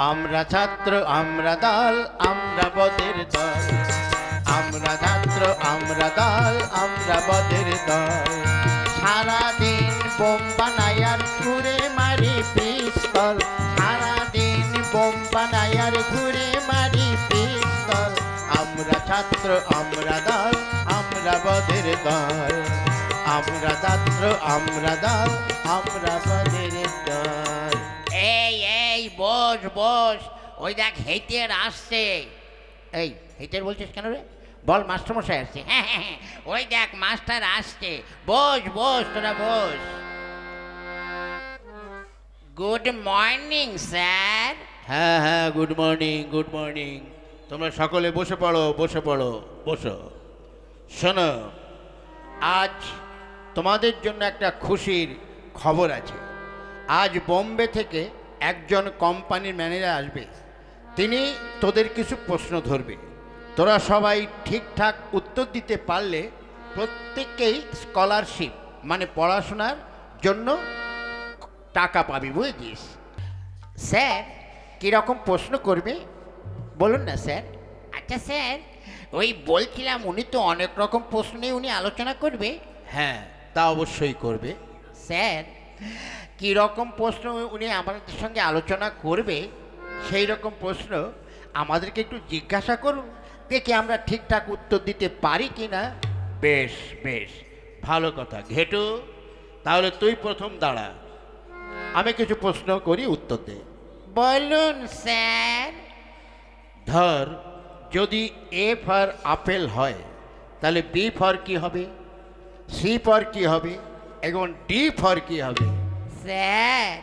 আমরা ছাত্র, আমরা দল, আমরা বদের দল। আমরা ছাত্র, আমরা দল, আমরা বদের দল। সারাদিন বোম বানায়ার ঘুরে মারি পিস্তল। সারাদিন বোম বানায়ার ঘুরে মারি পিস্তল। আমরা ছাত্র, আমরা দল, আমরা বদের দল। আমরা ছাত্র, আমরা দল, আমরা বদের দল। এই বস বস ওই দেখ হেটের আসছে। এই হেটের বলছিস কেন রে? বল মাস্টারমশাই আসছে। হ্যাঁ হ্যাঁ হ্যাঁ ওই দেখ মাস্টার আসছে। বস বস তোরা বস। Good morning sir. হ্যাঁ হ্যাঁ গুড মর্নিং গুড মর্নিং। তোমরা সকলে বসে পড়ো বসে পড়ো বসো। শোনো আজ তোমাদের জন্য একটা খুশির খবর আছে। আজ বোম্বে থেকে একজন কোম্পানির ম্যানেজার আসবে তিনি তোদের কিছু প্রশ্ন ধরবে। তোরা সবাই ঠিকঠাক উত্তর দিতে পারলে প্রত্যেককেই স্কলারশিপ মানে পড়াশোনার জন্য টাকা পাবি বুঝেছিস? স্যার কীরকম প্রশ্ন করবে? বলুন না স্যার। আচ্ছা স্যার ওই বলছিলাম উনি তো অনেক রকম প্রশ্ন উনি আলোচনা করবে। হ্যাঁ তা অবশ্যই করবে। স্যার কীরকম প্রশ্ন উনি আমাদের সঙ্গে আলোচনা করবে সেই রকম প্রশ্ন আমাদেরকে একটু জিজ্ঞাসা করুন দেখে আমরা ঠিকঠাক উত্তর দিতে পারি কি না বেশ বেশ ভালো কথা। ঘেটু তাহলে তুই প্রথম দাঁড়া। আমি কিছু প্রশ্ন করি উত্তর দে। বলুন স্যার। ধর যদি এ ফর আপেল হয় তাহলে বি ফর কি হবে? সি ফর কি হবে? এবং ডি ফর কি হবে? স্যার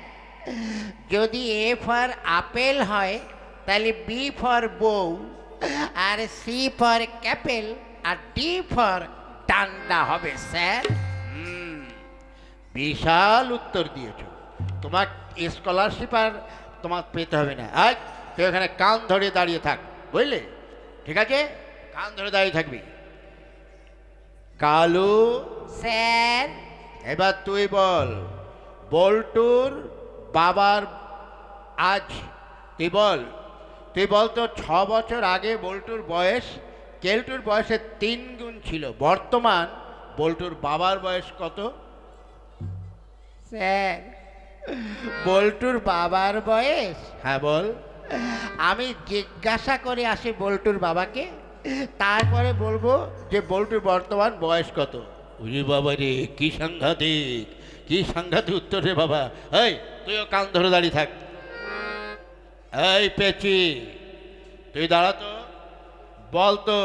যদি এ ফর আপেল হয় তাহলে বি ফর বউ আর সি ফর ক্যাপেল আর ডি ফর টান্ডা হবে স্যার হুম, বিশাল উত্তর দিয়েছ। তোমার স্কলারশিপ আর তোমার পেতে হবে না। আজ তুই ওখানে কান ধরে দাঁড়িয়ে থাক বুঝলে? ঠিক আছে? কান ধরে দাঁড়িয়ে থাকবি। কালু। স্যার। এবার তুই বল। বল্টুর বাবার আজ তুই বল তুই বল তো ছ বছর আগে বল্টুর বয়স কেলটুর বয়সের তিন গুণ ছিল। বর্তমান বল্টুর বাবার বয়স কত? স্যার। বল্টুর বাবার বয়স? হ্যাঁ বল। আমি জিজ্ঞাসা করে আসি বল্টুর বাবাকে তারপরে বলব যে বল্টুর বর্তমান বয়স কত। উরি বাবা রে কি সাংঘাতিক। কি সাংঘাতিক উত্তর রে বাবা? এই তুইও কান ধরে দাঁড়িয়ে থাক। এই পেচি তুই দাঁড়া তো। বল তো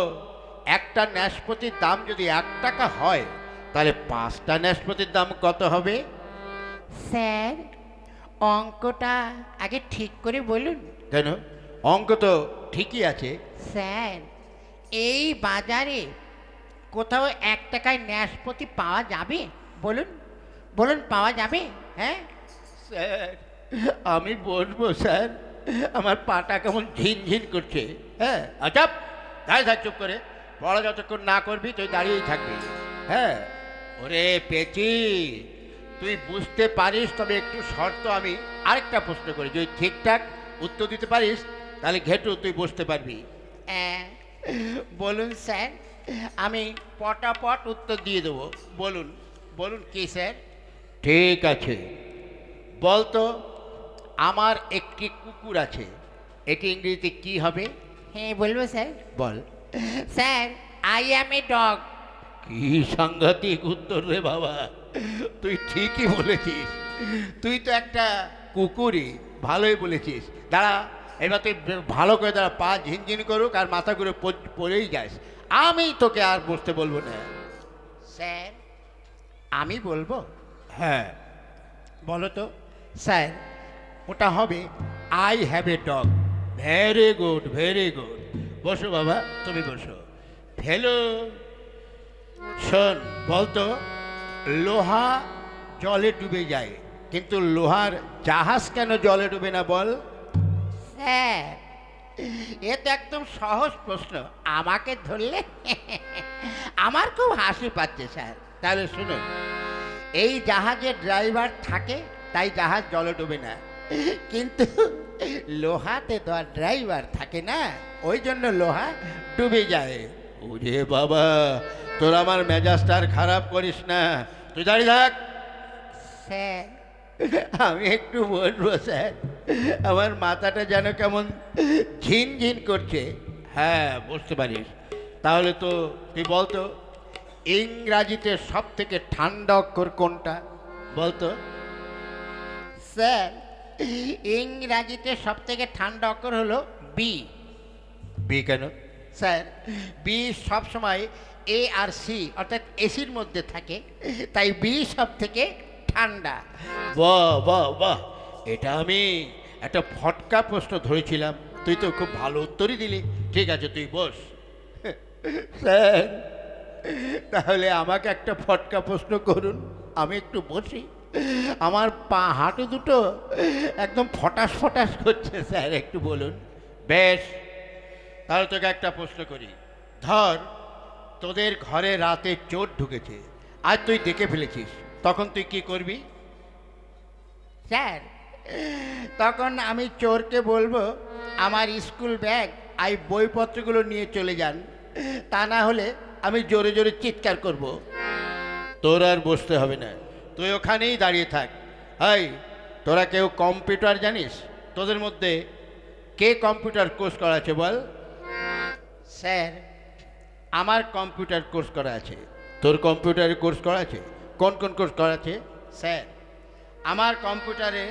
একটা ন্যাসপতির দাম যদি এক টাকা হয় তাহলে পাঁচটা ন্যাসপতির দাম কত হবে? স্যার অঙ্কটা আগে ঠিক করে বলুন। কেন? অঙ্ক তো ঠিকই আছে। স্যার এই বাজারে কোথাও এক টাকায় ন্যাসপতি পাওয়া যাবে? বলুন। বলুন পাওয়া যাবে? হ্যাঁ? স্যার আমি বসবো স্যার আমার পাটা কেমন ঝিনঝিন করছে হ্যাঁ? আচ্ছা দাঁড়িয়ে থাক চুপ করে। পড়া যতক্ষণ না করবি তুই দাঁড়িয়েই থাকবি। হ্যাঁ? ওরে পেচি তুই বুঝতে পারিস তবে একটু শর্ত আমি আরেকটা প্রশ্ন করি। যদি ঠিকঠাক উত্তর দিতে পারিস তাহলে ঘেটু তুই বসতে পারবি। আহ, বলুন স্যার আমি পটাপট উত্তর দিয়ে দেবো। বলুন বলুন কি স্যার? ঠিক আছে। বলতো আমার একটি কুকুর আছে। এটি ইংরেজিতে কি হবে? হ্যাঁ বলব sir. Ball. Sir I am a dog কি সাংঘাতিক উত্তর রে বাবা। তুই ঠিকই বলেছিস। তুই তো একটা কুকুরই ভালোই বলেছিস। দাঁড়া এবার তুই ভালো করে দাঁড়া পা ঝিনঝিন করুক আর মাথা করে পড়- পড়েই যাস। আমি তোকে আর বসতে বলব না। স্যার আমি বলব? হ্যাঁ। বলো তো। স্যার ওটা হবে I have a dog very good very good বসো বাবা তুমি বসো। হ্যালো শোন বলতো লোহা জলে ডুবে যায় কিন্তু লোহার জাহাজ কেন জলে ডুবে না বল? স্যার এ তো একদম সহজ প্রশ্ন আমাকে ধরলে? আমার খুব হাসি পাচ্ছে স্যার। তাহলে শুনুন এই জাহাজে ড্রাইভার থাকে তাই জাহাজ জলে ডুবে না। কিন্তু লোহাতে তো আর ড্রাইভার থাকে না ওই জন্য লোহা ডুবে যায়। ওরে বাবা তোর আমার মেজাজটা আর খারাপ করিস না। তুই দাঁড়িয়ে থাক। স্যার। আমি একটু বলব স্যার আমার মাথাটা যেন কেমন ঝিনঝিন করছে। হ্যাঁ বুঝতে পারিস। তাহলে তো তুই বলতো ইংরাজিতে সব থেকে ঠান্ডা অক্ষর কোনটা? বলতো। স্যার ইংরাজিতে সব থেকে ঠান্ডা অক্ষর হলো বি বি কেন? স্যার বি সব সময় এ আর সি অর্থাৎ এসির মধ্যে থাকে তাই বি সব থেকে ঠান্ডা। বাহ বাহ বাহ। এটা আমি একটা ফটকা প্রশ্ন ধরেছিলাম। তুই তো খুব ভালো উত্তরই দিলি। ঠিক আছে তুই বস। স্যার তাহলে আমাকে একটা ফটকা প্রশ্ন করুন। আমি একটু বসি। আমার পা, হাঁটু দুটো একদম ফটাস ফটাস করছে, স্যার, একটু বলুন। বেশ, তাহলে তোকে একটা প্রশ্ন করি। ধর, তোদের ঘরে রাতে চোর ঢুকেছে, আজ তুই দেখে ফেলেছিস, তখন তুই কি করবি? স্যার, তখন আমি চোরকে বলব, আমার স্কুল ব্যাগ, আই বইপত্রগুলো নিয়ে চলে যান। তা না হলে আমি জোরে জোরে চিৎকার করব। তোর আর বসতে হবে না। তুই ওখানেই দাঁড়িয়ে থাক। হাই তোরা কেউ কম্পিউটার জানিস? তোদের মধ্যে কে কম্পিউটার কোর্স করা আছে বল? স্যার আমার কম্পিউটার কোর্স করা আছে। তোর কম্পিউটারের কোর্স করা আছে কোন কোন কোর্স করা আছে স্যার আমার কম্পিউটারে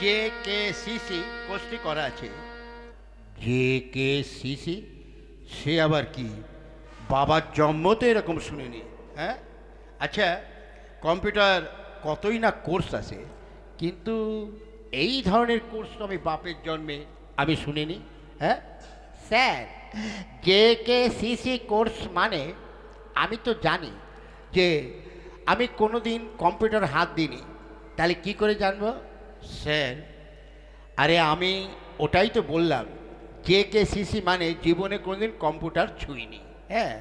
জে কে সিসি কোর্সটি করা আছে। জে কে সিসি সে আবার কি? বাবার জন্মতে এরকম শুনিনি হ্যাঁ? আচ্ছা কম্পিউটার কতই না কোর্স আছে, কিন্তু এই ধরনের কোর্স তো আমি বাপের জন্মে আমি শুনিনি হ্যাঁ? Sir, J K CC course মানে আমি তো জানি যে আমি কোনো দিন কম্পিউটার হাত দিইনি, তাহলে কি করে জানব? স্যার, আরে আমি ওটাই তো বললাম, জে কে সিসি মানে জীবনে কোনোদিন কম্পিউটার ছুঁইনি। হ্যাঁ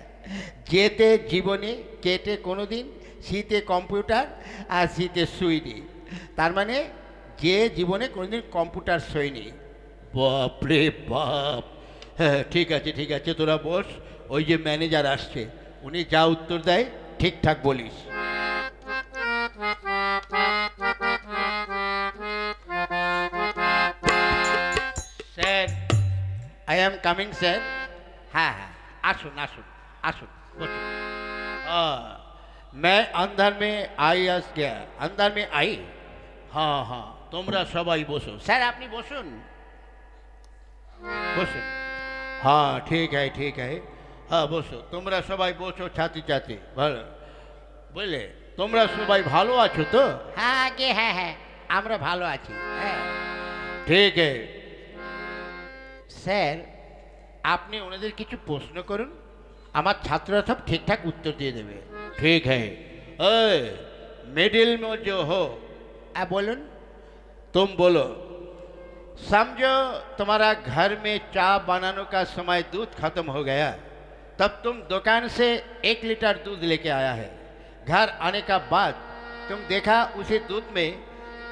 যেতে জীবনে কেটে কোনো দিন শীতে কম্পিউটার আর শীতে শুইনি তার মানে যে জীবনে কোনোদিন কম্পিউটার শোয়নি বাপ রে বাপ। হ্যাঁ ঠিক আছে ঠিক আছে তোরা বস ওই যে ম্যানেজার আসছে উনি যা উত্তর দেয় ঠিকঠাক বলিস। Sir I am coming sir হ্যাঁ হ্যাঁ। আসুন আসুন আসুন বসুন हाँ मैं अंदर में आई आस गया अंदर में आई हाँ हाँ তোমরা সবাই বসো স্যার আপনি বসুন বসো হ্যাঁ ঠিক আছে ঠিক আছে হ্যাঁ বসো তোমরা সবাই বসো ছাতি ছাতি ভালো বুঝলে তোমরা সবাই ভালো আছো তো হ্যাঁ আগে হ্যাঁ হ্যাঁ আমরা ভালো আছি হ্যাঁ ঠিক আছে স্যার আপনি ওনাদের কিছু প্রশ্ন করুন আমার ছাত্ররা সব ঠিকঠাক উত্তর দিয়ে দেবে ঠিক হ্যাঁ ओए मिडिल में जो हो হ্যাঁ বলুন तुम बोलो समझो तुम्हारा घर में चाय बनाने का समय दूध खत्म हो गया तब तुम दुकान से एक लीटर दूध लेके आया है घर आने का बाद तुम देखा उसी दूध में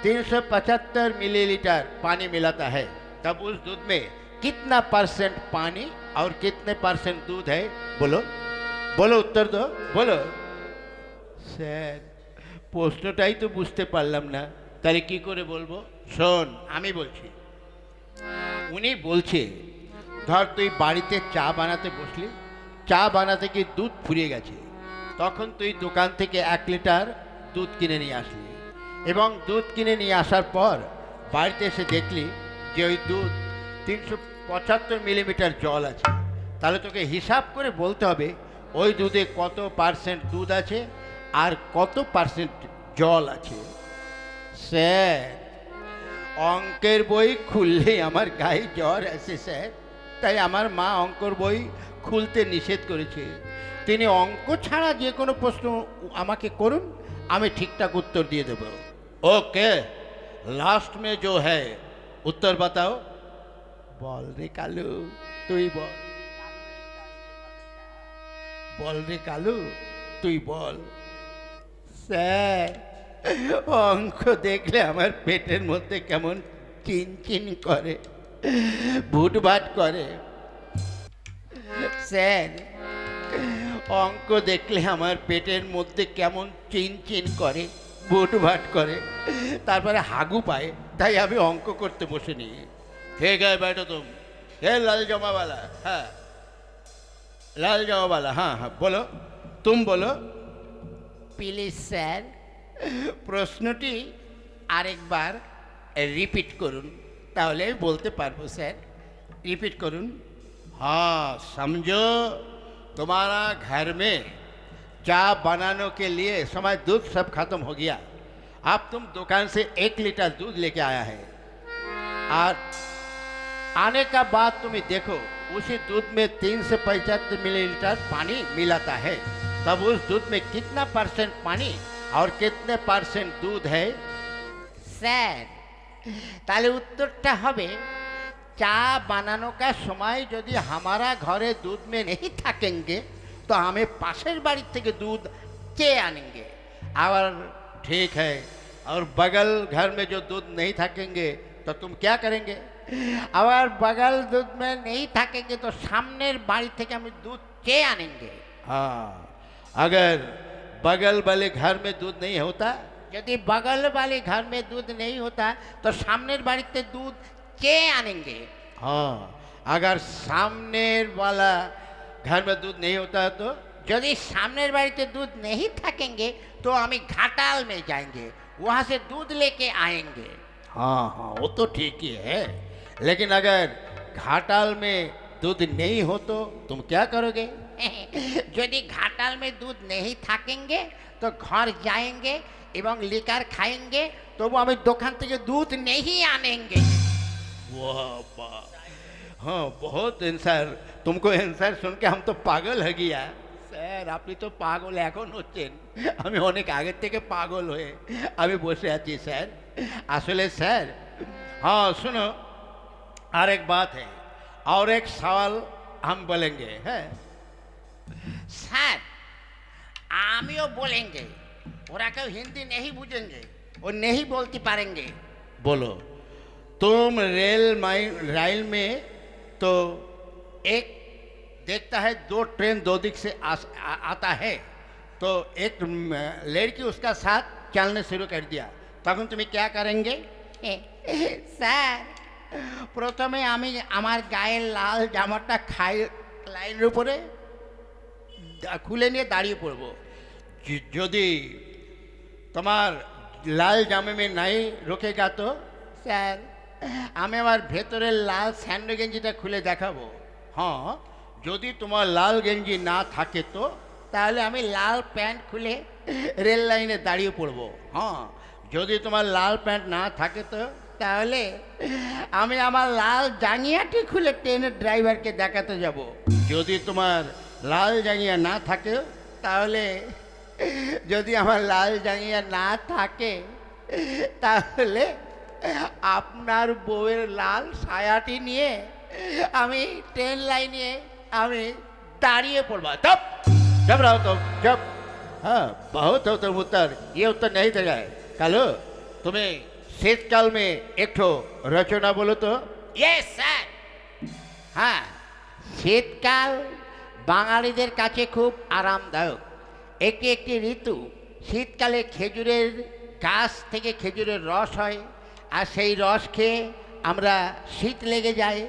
375 मिलीलीटर पानी मिलाता है तब उस दूध में कितना परसेंट पानी और कितने परसेंट दूध है बोलो बोलो उत्तर दो बोलो স্যার প্রশ্নটাই তো বুঝতে পারলাম না তাহলে কি করে বলবো শোন আমি বলছি উনি বলছে ধর তুই বাড়িতে চা বানাতে বসলি চা বানাতে গিয়ে দুধ ফুরিয়ে গেছে তখন তুই দোকান থেকে এক লিটার দুধ কিনে নিয়ে আসলি এবং দুধ কিনে নিয়ে আসার পর বাড়িতে এসে দেখলি যে ওই দুধ তিনশো পঁচাত্তর মিলিমিটার জল আছে। তাহলে তোকে হিসাব করে বলতে হবে, ওই দুধে কত পার্সেন্ট দুধ আছে আর কত পার্সেন্ট জল আছে। স্যার, অঙ্কের বই খুললেই আমার গায়ে জ্বর আসে, স্যার। তাই আমার মা অঙ্কর বই খুলতে নিষেধ করেছে। তিনি অঙ্ক ছাড়া যে কোনো প্রশ্ন আমাকে করুন, আমি ঠিকঠাক উত্তর দিয়ে দেব। ওকে লাস্ট মে जो है উত্তর বাতাও। বল রে কালু, তুই বল। বল রে কালু, তুই বল। স্যার, অঙ্ক দেখলে আমার পেটের মধ্যে কেমন চিনচিন করে ভুটভাট করে। স্যার, অঙ্ক দেখলে আমার পেটের মধ্যে কেমন চিনচিন করে ভুটভাট করে। তারপরে হাগু পায়, তাই আমি অঙ্ক করতে বসে নি ঠিক আছে बैठो तुम হে লাল জমাওয়ালা হ্যাঁ লাল জমাওয়ালা হ্যাঁ হ্যাঁ বলো তুম বলো প্লিজ স্যার প্রশ্নটি আরেকবার রিপিট করুন তাহলে আমি বলতে পারবো স্যার रिपीट करूँ हाँ समझो तुम्हारा घर में चाय बनाने के लिए समय दूध सब खत्म हो गया अब तुम दुकान से एक लीटर दूध लेके आया है और आने का बाद तुम्हें देखो उसी दूध में तीन से पचहत्तर मिलीलीटर पानी मिलाता है तब उस दूध में कितना परसेंट पानी और कितने परसेंट दूध है স্যার তাহলে উত্তরটা হবে চা বানানো का সময় যদি हमारा घरे दूध में नहीं थकेंगे तो हमें पासेर बाड़ी থেকে दूध চেয়ে आनेंगे और ठीक है और बगल घर में जो दूध नहीं थकेंगे तो तुम क्या करेंगे আবার বাগাল দুধ में नहीं थकेंगे तो सामने বাড়ি থেকে আমি दूध চেয়ে আনেंगे हाँ अगर बगल वाले घर में दूध नहीं होता यदि बगल वाले घर में दूध नहीं होता तो सामने बाड़ी से दूध চেয়ে आनेंगे हाँ अगर सामने वाला घर में दूध नहीं होता तो यदि सामने बाड़ी से दूध नहीं थकेंगे तो हम घाटाल में जाएँगे वहाँ से दूध लेके आएँगे हाँ हाँ वो तो ठीक ही है लेकिन अगर घाटाल में दूध नहीं हो तो तुम क्या करोगे যদি ঘাটাল में दूध नहीं थकेंगे तो घर जाएंगे एवं लेकर खाएंगे तो वो हमें दुकान থেকে दूध नहीं आनेंगे वाह वाह हाँ बहुत आंसर तुमको आंसर सुन के हम तो पागल हो गया স্যার আপনি তো পাগল এখন হচ্ছেন আমি অনেক আগের থেকে পাগল হয়ে আমি বসে আছি স্যার আসলে স্যার हाँ सुनो और एक बात है और एक सवाल हम बोलेंगे है স্যার আমিও बोलेंगे ওরা কেউ হিন্দি नहीं बुझेंगे और नहीं बोलती पारेंगे बोलो तुम रेल माई रेल में तो एक देखता है दो ट्रेन दो दिख से आस, आ, आता है तो एक म, लड़की उसका साथ चलने शुरू कर दिया তখন তুমি क्या करेंगे স্যার প্রথমে আমি আমার গায়ের লাল জামাটা খাই, লাইনের উপরে খুলে নিয়ে দাঁড়িয়ে পড়ব। যদি তোমার লাল জামে মে নাই রোখে গাত স্যার, আমি আমার ভেতরের লাল স্যান্ডো গেঞ্জিটা খুলে দেখাবো। হ্যাঁ যদি তোমার লাল গেঞ্জি না থাকে তো? তাহলে আমি লাল প্যান্ট খুলে রেল লাইনে দাঁড়িয়ে পড়ব। হ্যাঁ যদি তোমার লাল প্যান্ট না থাকে তো? তাহলে আমি আমার লাল জাঙ্গিয়াটি খুলে ট্রেনের ড্রাইভারকে দেখাতে যাব যদি তোমার লাল জাঙ্গিয়া না থাকে তাহলে যদি আমার লাল জাঙ্গিয়া না থাকে তাহলে আপনার বউয়ের লাল সায়াটি নিয়ে আমি ট্রেন লাইনে আমি দাঁড়িয়ে পড়বো तब जब रहो तो जब हाँ बहुत हो तुम उत्तर ये उत्तर नहीं देगा कालो तुम्हें શીતકાલ মে একটু রচনা বলো তো। স্যার হ্যাঁ শীতকাল বাঙালিদের কাছে খুব আরামদায়ক। একটি একটি ঋতু শীতকালে খেজুরের গাছ থেকে খেজুরের রস হয় আর সেই রস খেয়ে আমরা শীত লেগে যায়।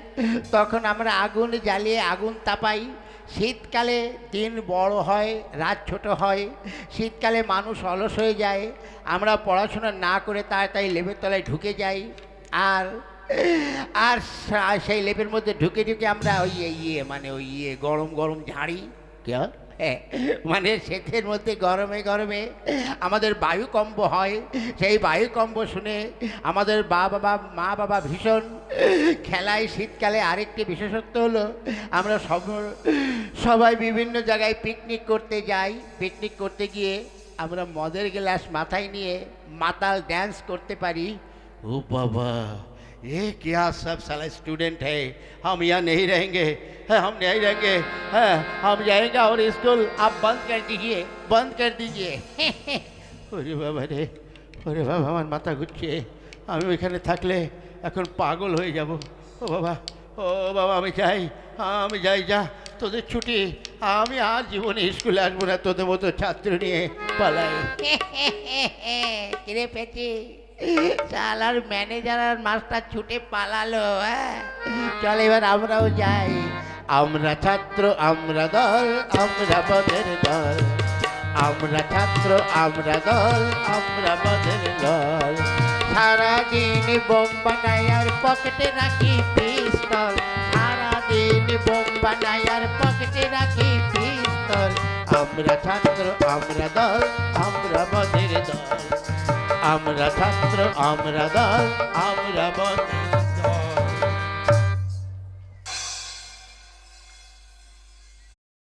তখন আমরা আগুন জ্বালিয়ে আগুন তাপাই শীতকালে দিন বড় হয়, রাত ছোট হয়, শীতকালে মানুষ অলস হয়ে যায়, আমরা পড়াশোনা না করে তাড়াতাড়ি লেবের তলায় ঢুকে যাই, আর আর সেই লেপের মধ্যে ঢুকে ঢুকে আমরা ওই ইয়ে মানে ওই ইয়ে গরম গরম ঝাড়ি, কে? মানে শীতের মধ্যে গরমে গরমে আমাদের বায়ুকম্ব হয়। সেই বায়ুকম্ব শুনে আমাদের বা বাবা মা বাবা ভীষণ খেলায় শীতকালে আরেকটি বিশেষত্ব হলো, আমরা সব সবাই বিভিন্ন জায়গায় পিকনিক করতে যাই। পিকনিক করতে গিয়ে আমরা মদের গ্লাস মাথায় নিয়ে মাতাল ড্যান্স করতে পারি। ও বাবা! ये क्या सब साला स्टूडेंट है हम यहाँ नहीं रहेंगे है, हम नहीं रहेंगे है, हम जाएंगे और स्कूल आप बंद कर दीजिए बंद कर दीजिए ওরে বাবা রে ওরে বাবা আমার মাথা ঘুরছে আমি ওইখানে থাকলে এখন পাগল হয়ে যাব ও বাবা ও বাবা আমি যাই আমি যাই যা তোদের ছুটি আমি আর জীবনে স্কুলে আসবো না তোদের মতো ছাত্র নিয়ে পালাই কিরে পেটি শালার ম্যানেজার আর মাস্টার ছুটে পালালো হ্যাঁ। চল এবার আমরাও যাই। আমরা ছাত্র, আমরা দল, আমরা বদের দল। আমরা ছাত্র, আমরা দল, আমরা বদের দল। সারাদিন বোম বানাই আর পকেটে রাখি পিস্তল। সারাদিন বোম বানাই আর পকেটে রাখি পিস্তল। আমরা ছাত্র, আমরা দল, আমরা বদের দল। আমরা ছাত্র আমরা দল আমরা বদের